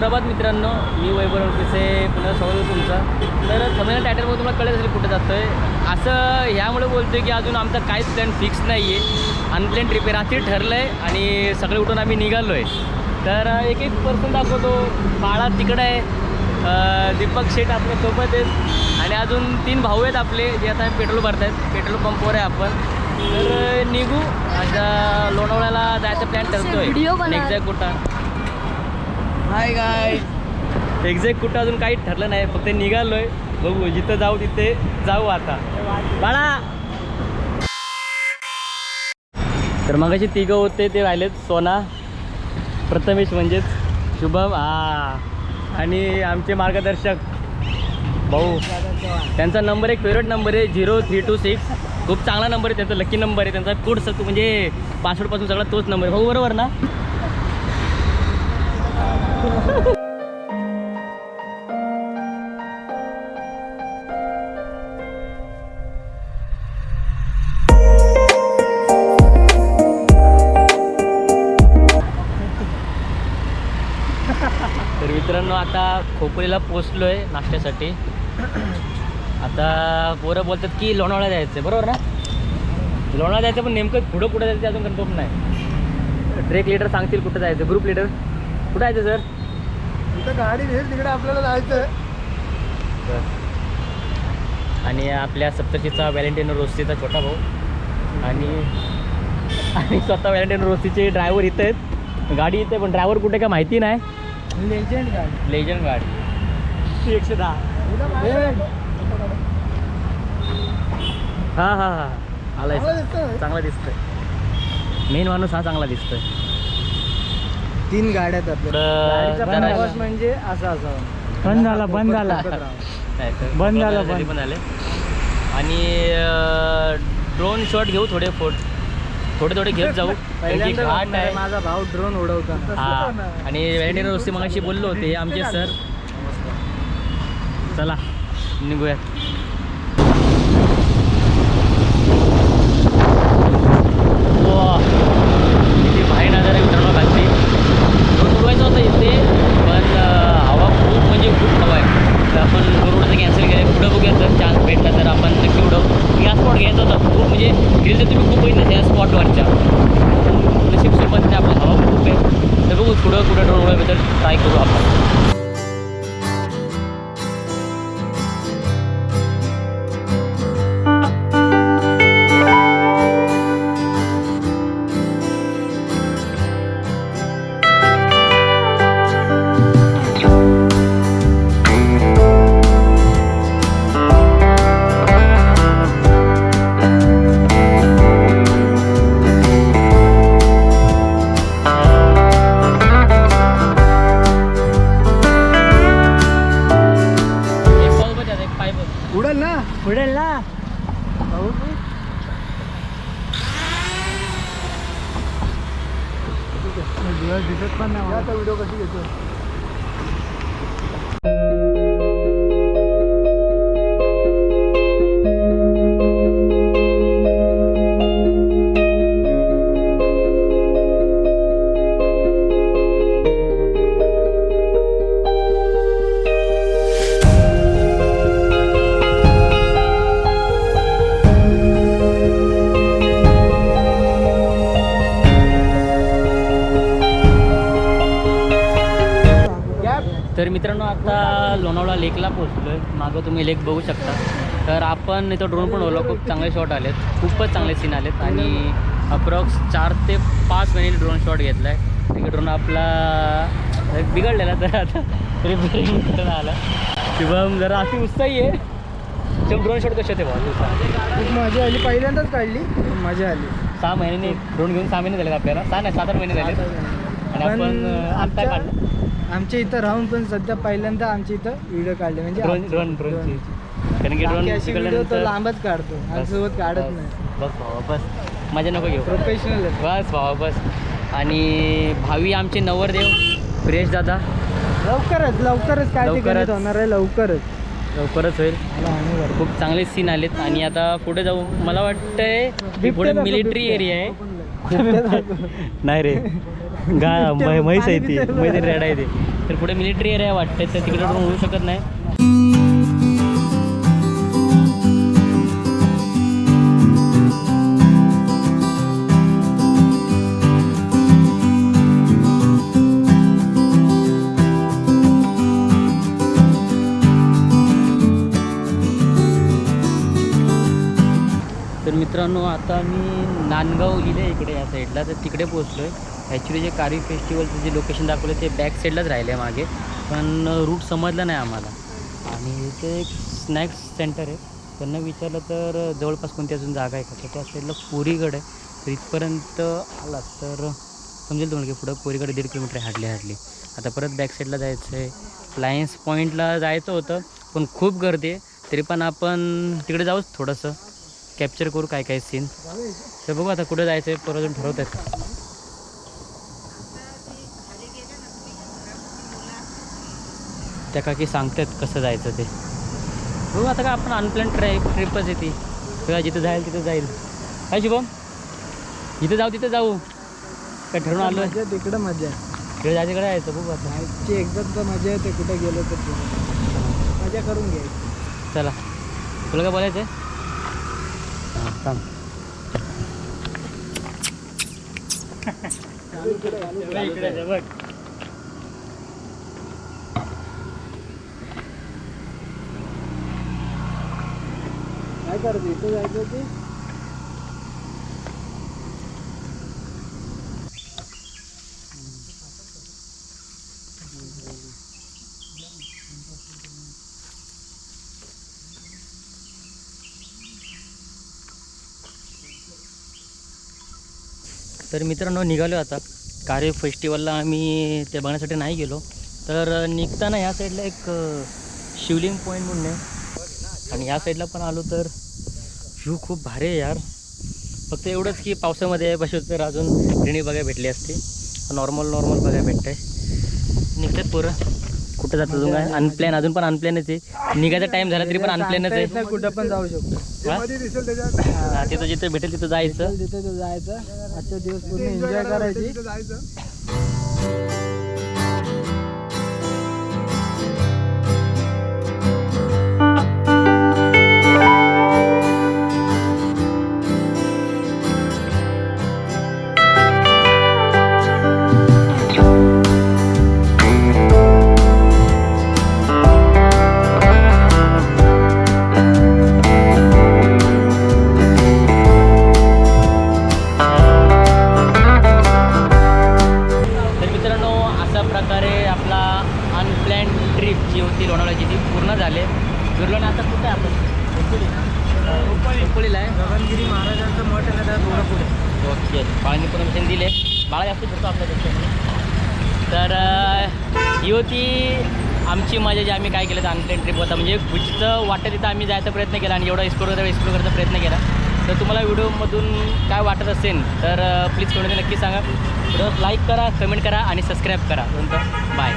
सुप्रभात मित्रांनो मी वैभव पिसे पुन्हा स्वागत आहे तुमचं. तर थमेला टायटलमध्ये तुम्हाला कळत असेल कुठे जातो आहे असं ह्यामुळे बोलतो आहे की अजून आमचा काहीच प्लॅन फिक्स नाही आहे अनप्लॅन ट्रिप आहे. रात्री ठरलं आहे आणि सगळे उठून आम्ही निघालो आहे तर एक एक पर्सन दाखवतो. बाळा तिकडं आहे. दीपक शेठ आपल्यासोबत आहेत. आणि अजून तीन भाऊ आहेत आपले जे आता पेट्रोल भरत आहेत पेट्रोल पंपवर आहे आपण. तर निघू. आता लोणावळ्याला जायचा प्लॅन बनव. एक्झॅक्ट कुठं? हाय गाय एक्झॅक्ट कुठं अजून काही ठरलं नाही फक्त निघालोय. बघू जिथं जाऊ तिथे जाऊ आता. बाळा! तर मगाशी तिघं होते ते राहिलेत सोना प्रथमेश म्हणजेच शुभम हा. आणि आमचे मार्गदर्शक भाऊ. त्यांचा नंबर एक फेवरेट नंबर आहे झिरो थ्री टू सिक्स खूप चांगला नंबर आहे त्यांचा लकी नंबर आहे त्यांचा कोड सग म्हणजे पासवर्डपासून सगळा तोच नंबर आहे. भाऊ बरोबर ना? तर मित्रांनो आता खोपरीला पोचलो आहे नाश्त्यासाठी. आता पोरं बोलतात की लोणावळा जायचं आहे बरोबर ना? लोणावळा जायचं पण नेमकं पुढं कुठं जायचं अजून कन्फर्म नाही. ट्रेक लिडर सांगतील कुठं जायचं ग्रुप लिडर कुठं जायचं सर? इथं गाडी घेईल तिकडे आपल्याला जायचं आणि आपल्या सप्तशीचा व्हॅलेंटाईन रोस्तीचा छोटा भाऊ. आणि आणि स्वतः व्हॅलेंटाईन रोस्तीचे ड्रायव्हर इथं आहेत. गाडी इथे पण ड्रायव्हर कुठे काय माहिती नाही. लेजंड गाडी. लेजंड गाडी. एकशे दहा. हां हां हां. आलाय सर. चांगला दिसतोय. मेन माणूस हा चांगला दिसतोय. तीन गाड्या प्रवास म्हणजे असा असावा बंद झाला, बंद झाला. बंद झालं. पण आले आणि ड्रोन शॉट घेऊ थोडे फोट थोडे थोडे घेत जाऊ. घाट आहे माझा भाऊ ड्रोन उडवताना. हा. आणि व्हॅलेंटाईन रोस्ती मगाशी बोललो होते हे आमचे सर चला निघूयात वा किती भारी नजर आहे मित्रांनो खालती ड्रोन उडवायचं होतं इथे पण अं, हवा खूप म्हणजे खूप हवा आहे तर आपण ड्रोन उडवायचं कॅन्सल केलं पुढं बघूया तर चान्स भेटला तर आपण नक्की उडवू या स्पॉट घ्यायचा होता खूप म्हणजे गेले तुम्ही खूप बघितलं या स्पॉटवरच्या नशीब सोबत नाही आपलं. हवा खूप आहे. तर बघू पुढं कुठं ड्रोन ट्राय करू आपण. आता व्हिडिओ कशी घेतो लोणावळा लेकला पोहोचलो आहे मागं तुम्ही लेक बघू शकता. तर आपण इथं ड्रोन पण ओला खूप चांगले शॉट आलेत. खूपच चांगले सीन आलेत. आणि अप्रॉक्स चार ते पाच महिने ड्रोन शॉट घेतला आहे ड्रोन आपला बिघडलेला तर आता रिपेअरिंग करून आला. शुभम जरा अशी उत्साही आहे. शुभम ड्रोन शॉट कसे तुझा खूप मजा आली पहिल्यांदाच काढली मजा आली. सहा महिन्याने ड्रोन घेऊन सहा महिने झालेत आपल्याला. सहा नाही सात आठ महिने झाले आणि आपण आत्ता काढलं. आमच्या इथं राहून पण सध्या पहिल्यांदा आमच्या इथं व्हिडिओ काढले. म्हणजे ड्रोन आमचे- ड्रोन ड्रोनची कारण की बाकी अशी तो लांबच काढतो. आमच्यासोबत काढत नाही. बस भावा बस. मजा नको घेऊ. प्रोफेशनल आहे. बस भावा बस. आणि भावी आमचे नवरदेव प्रेश दादा. लवकरच लवकरच काय ते लवकरच. गणित होणार आहे लवकरच. लवकरच होईल. मला आणि बरं. खूप चांगले सीन आलेत. आणि आता पुढे जाऊ. मला वाटतंय की पुढे मिलिटरी एरिया आहे. नाही रे. गा म्हैस आहे ती. म्हैस रेड आहे ती. तर पुढे मिलिटरी एरिया वाटते तर तिकडे होऊ शकत नाही. तर मित्रांनो आता मी नांदगाव लिहिले इकडे या साईडला तर तिकडे पोचलो आहे ॲक्च्युली जे कारी फेस्टिवलचं जे लोकेशन दाखवलं ते बॅक साईडलाच राहिले आहे मागे. पण रूट समजलं नाही आम्हाला. आणि इथे एक स्नॅक्स सेंटर आहे. त्यांना विचारलं तर जवळपास कोणती अजून जागा आहे का? तर त्या साईडला पोरीगड आहे. तर इथपर्यंत आला तर समजेल तुम्हाला की पुढं पोरीगड दीड किलोमीटर हाडली हाडली आता परत बॅक साईडला जायचं आहे लायन्स पॉईंटला जायचं होतं पण खूप गर्दी आहे. तरी पण आपण तिकडे जाऊच थोडंसं. कॅप्चर करू काय काय सीन तर बघू आता कुठं जायचं आहे परत ठरवत आहेत. त्या काकी सांगतात कसं जायचं ते. बघू आता का आपण अनप्लॅन ट्राईप ट्रिपच आहे ती. तेव्हा जिथं जाईल तिथं जाईल. काय शुभम जिथं जाऊ तिथं जाऊ. काय ठरवून आलो तिकडं मजा आहे. तिकडे जायचं इकडे जायचं बघू आता. आजची एकदम तर मजा येते कुठे गेलो तर. मजा करून घ्यायची चला. तुला काय बोलायचं आहे हां सांग काय करते इथं जायचं होती तर मित्रांनो निघालो आता. कार्य फेस्टिवलला आम्ही ते बघण्यासाठी नाही गेलो. तर निघताना ह्या साईडला एक शिवलिंग पॉईंट म्हणून आहे. आणि ह्या साईडला पण आलो तर व्ह्यू खूप भारी आहे यार. फक्त एवढंच की पावसामध्ये बसलो तर अजून ग्रीनरी बघायला भेटली असते. नॉर्मल नॉर्मल बघायला भेटतंय. निघतात पोरं. कुठं जातं अजून काय? अनप्लॅन अजून पण अनप्लॅनच आहे. निघायचा टाईम झाला तरी पण अनप्लॅनच आहे. येत नाही, कुठं पण जाऊ शकतो. हा? हा, तिथं जिथं भेटेल तिथं जायचं. तिथे जायचं आजचा दिवस पूर्ण एन्जॉय करायची. तर अशा प्रकारे आपला अनप्लॅन ट्रिप जी होती लोणावळ्याची ती पूर्ण झाली. दुर्लण आता कुठे आहे आपण? उपळीला आहे? गगनगिरी महाराजांचं मठ आहे ना त्या थोडं पुढे. ओके. बाळांनी परमिशन दिले. बाळा जास्त घेतो आपल्या तर ही होती आमची मजा जी आम्ही काय केलं तर अनप्लॅन ट्रिप होता. म्हणजे जिथं वाटतं तिथं आम्ही जायचा प्रयत्न केला आणि एवढा एक्सप्लोर करायचा एक्सप्लोर करायचा प्रयत्न केला. तर तुम्हाला व्हिडिओमधून काय वाटत असेल तर प्लीज कमेंटमध्ये नक्की सांगा. व्हिडिओ लाईक करा कमेंट करा आणि सबस्क्राईब करा. नंतर बाय